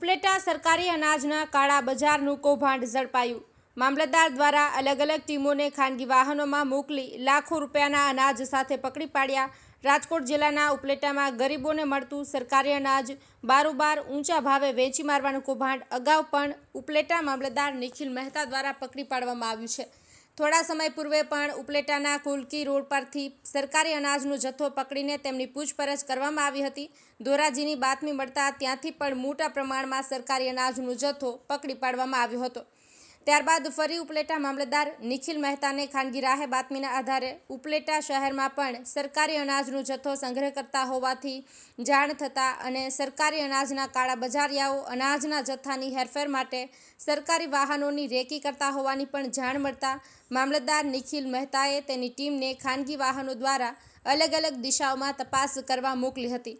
ઉપલેટા સરકારી અનાજના કાળા બજારનું કૌભાંડ ઝડપાયું. મામલતદાર દ્વારા અલગ અલગ ટીમોને ખાનગી વાહનોમાં મોકલી લાખો રૂપિયાના અનાજ સાથે પકડી પાડ્યા. રાજકોટ જિલ્લાના ઉપલેટામાં ગરીબોને મળતું સરકારી અનાજ બારોબાર ઊંચા ભાવે વેચી મારવાનું કૌભાંડ અગાઉ પણ ઉપલેટા મામલતદાર નિખિલ મહેતા દ્વારા પકડી પાડવામાં આવ્યું છે. થોડા સમય પૂર્વે પણ ઉપલેટાના કુલકી રોડ પરથી સરકારી અનાજનો જથ્થો પકડીને તેમની પૂછપરછ કરવામાં આવી હતી. ધોરાજીની બાતમી મળતા ત્યાંથી પણ મોટા પ્રમાણમાં સરકારી અનાજનો જથ્થો પકડી પાડવામાં આવ્યો હતો. ત્યારબાદ ફરી ઉપલેટા મામલતદાર નિખિલ મહેતાને ખાનગી રાહે બાતમીના આધારે ઉપલેટા શહેરમાં પણ સરકારી અનાજનો જથ્થો સંગ્રહ કરતા હોવાથી જાણ થતાં અને સરકારી અનાજના કાળા બજારિયાઓ અનાજના જથ્થાની હેરફેર માટે સરકારી વાહનોની રેકી કરતા હોવાની પણ જાણ મળતા મામલતદાર નિખિલ મહેતાએ તેની ટીમને ખાનગી વાહનો દ્વારા અલગ અલગ દિશાઓમાં તપાસ કરવા મોકલી હતી.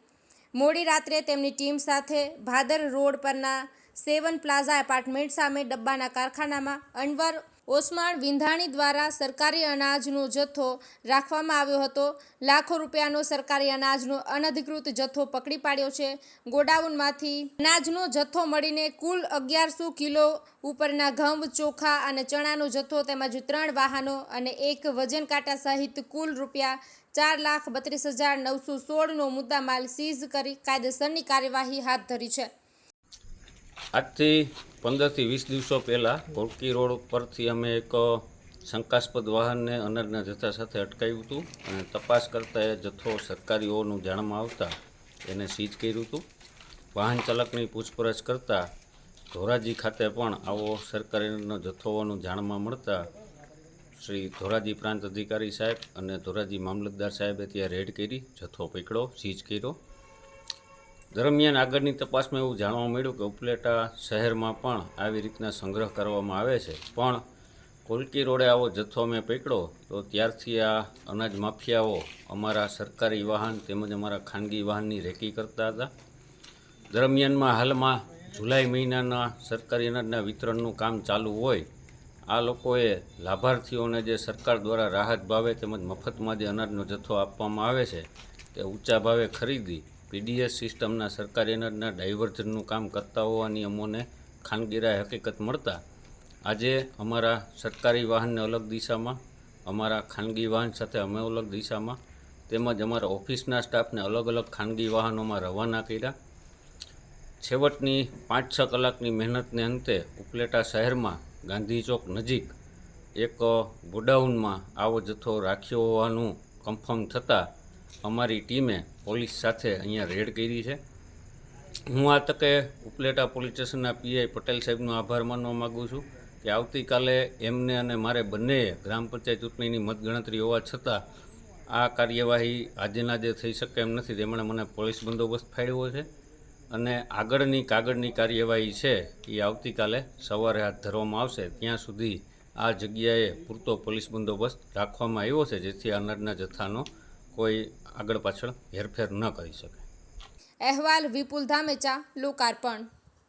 મોડી રાત્રે તેમની ટીમ સાથે ભાદર રોડ પરના સેવન પ્લાઝા એપાર્ટમેન્ટ સામે ડબ્બાના કારખાનામાં અનવર ઓસમાણ વિંધાણી દ્વારા સરકારી અનાજનો જથ્થો રાખવામાં આવ્યો હતો. લાખો રૂપિયાનો સરકારી અનાજનો અનધિકૃત જથ્થો પકડી પાડ્યો છે. ગોડાઉનમાંથી અનાજનો જથ્થો મળીને કુલ અગિયારસો કિલો ઉપરના ઘઉં ચોખા અને ચણાનો જથ્થો તેમજ ત્રણ વાહનો અને એક વજન કાંટા સહિત કુલ રૂપિયા ચાર લાખ બત્રીસ હજાર નવસો સોળનો મુદ્દામાલ સીઝ કરી કાયદેસરની કાર્યવાહી હાથ ધરી છે. આજથી પંદરથી વીસ દિવસો પહેલાં કોલકી રોડ પરથી અમે એક શંકાસ્પદ વાહનને અનાજના જથ્થા સાથે અટકાવ્યું હતું અને તપાસ કરતાં એ જથ્થો સરકારી હોવાનું જાણમાં આવતા એને સીઝ કર્યું હતું. વાહન ચાલકની પૂછપરછ કરતાં ધોરાજી ખાતે પણ આવો સરકારીનો જથ્થો હોવાનું જાણમાં મળતા શ્રી ધોરાજી પ્રાંત અધિકારી સાહેબ અને ધોરાજી મામલતદાર સાહેબે ત્યાં રેડ કરી જથ્થો પકડ્યો, સીઝ કર્યો. દરમિયાન આગળની તપાસમાં એવું જાણવા મળ્યું કે ઉપલેટા શહેરમાં પણ આવી રીતના સંગ્રહ કરવામાં આવે છે. પણ કોલકી રોડે આવો જથ્થો મેં પકડ્યો, તો ત્યારથી આ અનાજ માફિયાઓ અમારા સરકારી વાહન તેમજ અમારા ખાનગી વાહનની રેકી કરતા હતા. દરમિયાનમાં હાલમાં જુલાઈ મહિનાના સરકારી અનાજના વિતરણનું કામ ચાલુ હોય, આ લોકોએ લાભાર્થીઓને જે સરકાર દ્વારા રાહત ભાવે તેમજ મફતમાં જે અનાજનો જથ્થો આપવામાં આવે છે, તે ઊંચા ભાવે ખરીદી પીડીએસ સિસ્ટમના સરકારી અનાજના ડાયવર્ઝનનું કામ કરતા હોવાની અમોને ખાનગીરાએ હકીકત મળતા આજે અમારા સરકારી વાહનને અલગ દિશામાં, અમારા ખાનગી વાહન સાથે અમે અલગ દિશામાં તેમજ અમારા ઓફિસના સ્ટાફને અલગ અલગ ખાનગી વાહનોમાં રવાના કર્યા. છેવટની પાંચ છ કલાકની મહેનતને અંતે ઉપલેટા શહેરમાં ગાંધી ચોક નજીક એક ગોડાઉનમાં આવો જથ્થો રાખ્યો હોવાનું કન્ફર્મ થતાં અમારી ટીમે પોલીસ સાથે અહીંયા રેડ કરી છે. હું આ તકે ઉપલેટા પોલીસ સ્ટેશનના પીઆઈ પટેલ સાહેબનો આભાર માનવા માગું છું કે આવતીકાલે એમને અને મારે બંનેએ ગ્રામ પંચાયત ચૂંટણીની મતગણતરી હોવા છતાં આ કાર્યવાહી આજેના જે થઈ શકે એમ નથી તેમણે મને પોલીસ બંદોબસ્ત ફાળવ્યો છે. અને આગળની કાગળની કાર્યવાહી છે એ આવતીકાલે સવારે હાથ ધરવામાં આવશે. ત્યાં સુધી આ જગ્યાએ પૂરતો પોલીસ બંદોબસ્ત રાખવામાં આવ્યો છે, જેથી અનાજના જથ્થાનો કોઈ આગળ પાછળ હેરફેર ન કરી શકે. અહેવાલ વિપુલ ધામેચા લોકાર્પણ.